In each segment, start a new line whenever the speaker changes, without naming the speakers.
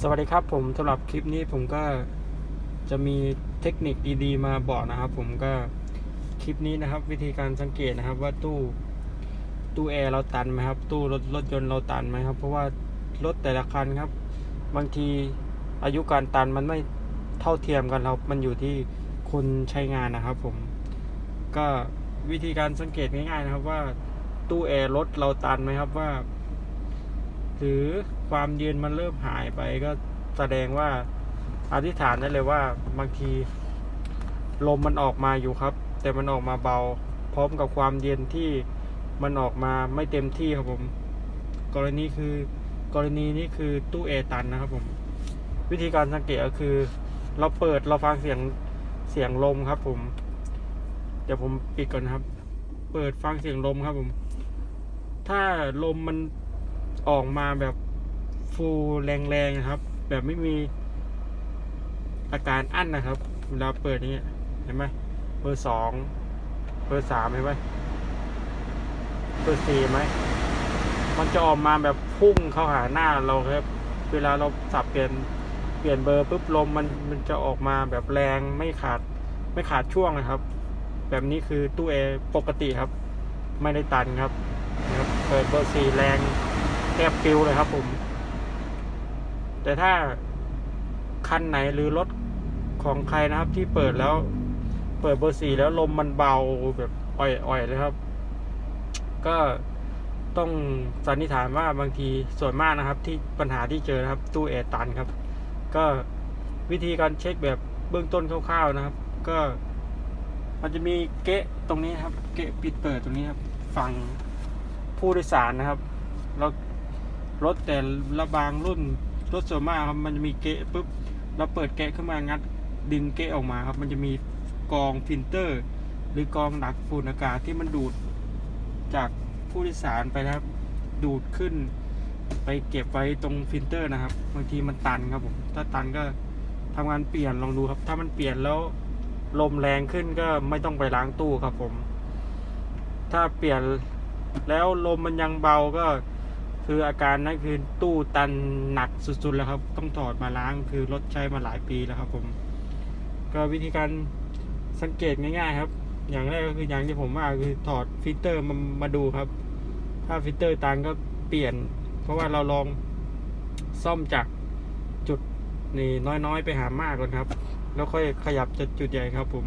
สวัสดีครับผมสำหรับคลิปนี้ผมก็จะมีเทคนิคดีๆมาบอกนะครับ ผมก็คลิปนี้นะครับ วิธีการสังเกตนะครับ ว่าตู้ตู้แอร์เราตันไหมครับ ตู้รถรถยนต์เราตันไหมครับ เพราะว่ารถแต่ละคันครับ บางทีอายุการตันมันไม่เท่าเทียมกันครับมันอยู่ที่คนใช้งานนะครับ ผม ก็วิธีการสังเกตง่ายๆนะครับว่าตู้แอร์รถเราตันไหมครับว่า หรือความเย็นมันเริ่มหายไปก็แสดงว่าอธิษฐานได้เลยว่าบางทีลมมันออกมาอยู่ครับ แต่มันออกมาเบา พร้อมกับความเย็นที่มันออกมาไม่เต็มที่ครับผม กรณีคือกรณีนี้คือตู้แอร์ตันนะครับผม วิธีการสังเกตก็คือ เราเปิดเราฟังเสียงเสียงลมครับ ผม เดี๋ยวผมปิดก่อนครับ เปิดฟังเสียงลมครับผม ถ้าลมมัน ออกมาแบบฟูแรงๆนะครับ แบบไม่มีอาการอั้นนะครับ เวลาเปิดอย่างเงี้เห็นไหมเบอร์สองเบอร์สามเห็นไหมเบอร์สี่ไหมมันจะออกมาแบบพุ่งเข้าหาหน้าเราครับ เวลาเราสับเปลี่ยนเปลี่ยนเบอร์ปุ๊บลมมันมันจะออกมาแบบแรงไม่ขาดไม่ขาดช่วงนะครับ แบบนี้คือตู้แอร์ปกติครับ ไม่ได้ตันครับนะครับเปิดเบอร์สี่แรง แทบปิวเลยครับผม แต่ถ้าคันไหนหรือรถของใครนะครับ ที่เปิดแล้ว เปิดเบอร์สี่แล้วลมมันเบาแบบอ่อยๆเลยครับ ก็ต้องสันนิษฐานว่าบางทีส่วนมากนะครับ ที่ปัญหาที่เจอนะครับ ตู้แอร์ตันครับ ก็วิธีการเช็คแบบเบื้องต้นคร่าวๆนะครับ ก็ มันจะมีเกะตรงนี้ครับ เกะปิดเปิดตรงนี้ครับ ฝั่งผู้โดยสารนะครับ เรา รถแต่ละบางรุ่นรถส่วนมากครับมันจะมีเกะปุ๊บเราเปิดแกะขึ้นมางัดดึงเกะออกมาครับ มันจะมีกองฟิลเตอร์ หรือกองดักฝุ่นอากาศที่มันดูดจากผู้โดยสารไปนะครับ ดูดขึ้น ไปเก็บไว้ตรงฟิลเตอร์นะครับบางทีมันตันครับผมถ้าตันก็ทำงานเปลี่ยนลองดูครับ ถ้ามันเปลี่ยนแล้วลมแรงขึ้นก็ไม่ต้องไปล้างตู้ครับผม ถ้าเปลี่ยนแล้วลมมันยังเบาก็ คืออาการนั้นคือตู้ตันหนักสุดๆแล้วครับ ต้องถอดมาล้างคือรถใช้มาหลายปีแล้วครับผม ก็วิธีการสังเกตง่ายๆครับ อย่างแรกก็คืออย่างที่ผมว่าคือถอดฟิลเตอร์มามาดูครับ ถ้าฟิลเตอร์ตันก็เปลี่ยน เพราะว่าเราลองซ่อมจากจุดนี่น้อยๆ ไปหามากก่อนครับ แล้วค่อยขยับจุดจุดใหญ่ครับผม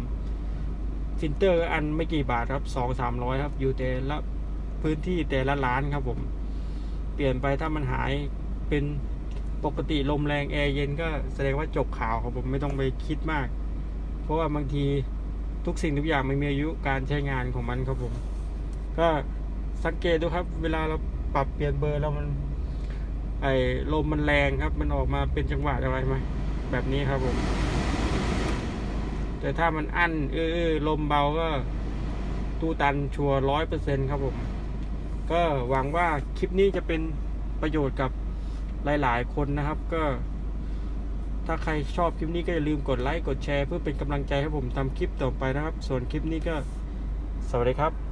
ฟิลเตอร์อันไม่กี่บาทครับสองสามร้อยครับ อยู่แต่ละพื้นที่แต่ละร้านครับผม ปลี่ยนไปถ้ามันหายเป็นปกติลมแรงแอร์เย็นก็แสดงว่าจบข่าวครับผมไม่ต้องไปคิดมาก เพราะว่าบางทีทุกสิ่งทุกอย่างมันมีอายุการใช้งานของมันครับผม ก็สังเกตดูครับ เวลาเราปรับเปลี่ยนเบอร์แล้วมัน ไอ้ลมมันแรงครับ มันออกมาเป็นจังหวะอะไรไหมแบบนี้ครับผม แต่ถ้ามันอั้นเออลมเบาก็ ตู้ตันชัวร้อยเปอร์เซ็นครับผม ก็หวังว่าคลิปนี้จะเป็นประโยชน์กับหลาย ๆ คนนะครับ ก็ ถ้าใครชอบคลิปนี้ก็อย่าลืมกดไลค์กดแชร์เพื่อเป็นกำลังใจให้ผมทำคลิปต่อไปนะครับ ส่วนคลิปนี้ก็สวัสดีครับ